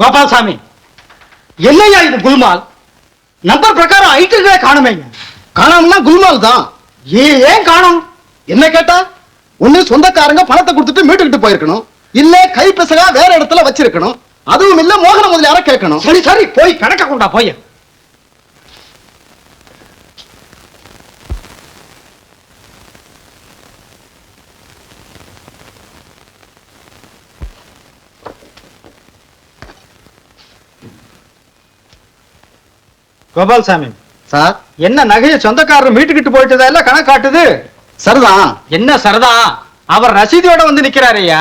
கோபால்சாமி. என்னையா இது குல்மால்? நம்பர் பிரகாரம் ஐட்டங்களே காணுமேங்க. காணாமனா குல்மால் தான். ஏன் காணோம்? என்ன கேட்டா? ஒண்ணு சொந்தக்காரங்க பணத்தை கொடுத்துட்டு மீட்டுக்கிட்டு போயிருக்கணும். இல்ல கை பிசகா வேற இடத்துல வச்சிருக்கணும். அதுவும் இல்ல மோகன முதலியார கேட்கணும். சரி சரி போய் கணக்க கொண்டா போய். கோபால்சாமி சார்? என்ன நகையை சொந்தக்காரர் மீட்டுக்கிட்டு போயிட்டதா எல்லாம் கணக்கு காட்டுது? சரிதான் என்ன சரதா? அவர் ரசீதியோட வந்து நிக்கிறாரு ஐயா.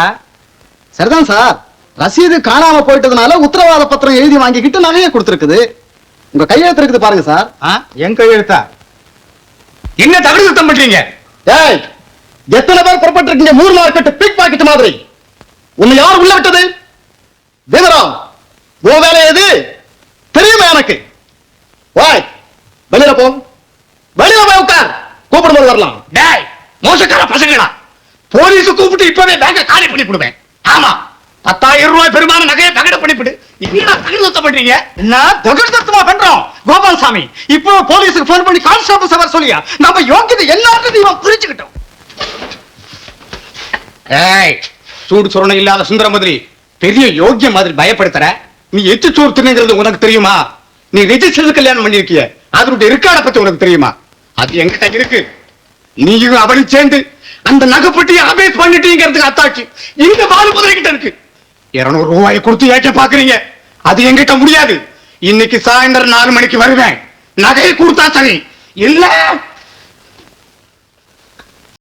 சரிதான் சார் ரசீது காணாம போயிட்டதுனால உத்தரவாத பத்திரம் எழுதி வாங்கிக்கிட்டு நகையை கொடுத்துருக்குது. உங்க கையெழுத்து இருக்குது பாருங்க சார். என் கையெழுத்தா? என்ன தவறு சுத்தம் பண்றீங்க? ஏய் எத்தனை பேர் புறப்பட்டு இருக்கீங்க மூணு மார்க்கெட் பிக் பாக்கெட் மாதிரி. உன்னை யார் உள்ள விட்டது? தேவராம் வெளியில போ. வெளியில போய் உட்கார். கூப்பிடும்போது வரலாம். டேய் மோசக்கார பசங்களா போலீஸ் கூப்பிட்டு இப்பவே பேங்க காலி பண்ணி விடுவேன் ஆமா. பத்தாயிரம் ரூபாய் பெருமான நகையை தகட பண்ணிவிடு என்னடா தகடு சுத்தம் பண்றீங்க? என்ன? தகுடுத்தமா பண்றோம். கோபால்சாமி இப்போ போலீஸுக்கு போன் பண்ணி கான்ஸ்டபிள் சவர் சொல்லியா? நம்ம யோக்கியதை எல்லாத்தையும் இவன் புரிஞ்சுக்கிட்டோம். ஏய் சூடு சொரணை இல்லாத சுந்தரமதுரி பெரிய யோக்கிய மாதிரி பயப்படுத்துற? நீ எச்சு சோறு தின்னுங்கிறது உனக்கு தெரியுமா? நீ ரெஜிஸ்டர் கல்யாணம் பண்ணிருக்கிய அதனுடைய இருக்காட பத்தி உனக்கு தெரியுமா? அது எங்கிட்ட இருக்கு. நீயும் அவளும் சேர்ந்து அந்த நகைப்பட்டியை அபேஸ் பண்ணிட்டீங்கிறதுக்கு அத்தாட்சி. இந்த பாலுபுதரை கிட்ட இருக்கு. இருநூறு ரூபாயை கொடுத்து ஏற்ற பாக்குறீங்க. அது எங்கிட்ட முடியாது. இன்னைக்கு சாயந்தரம் நாலு மணிக்கு வருவேன். நகையை கொடுத்தா சரி இல்ல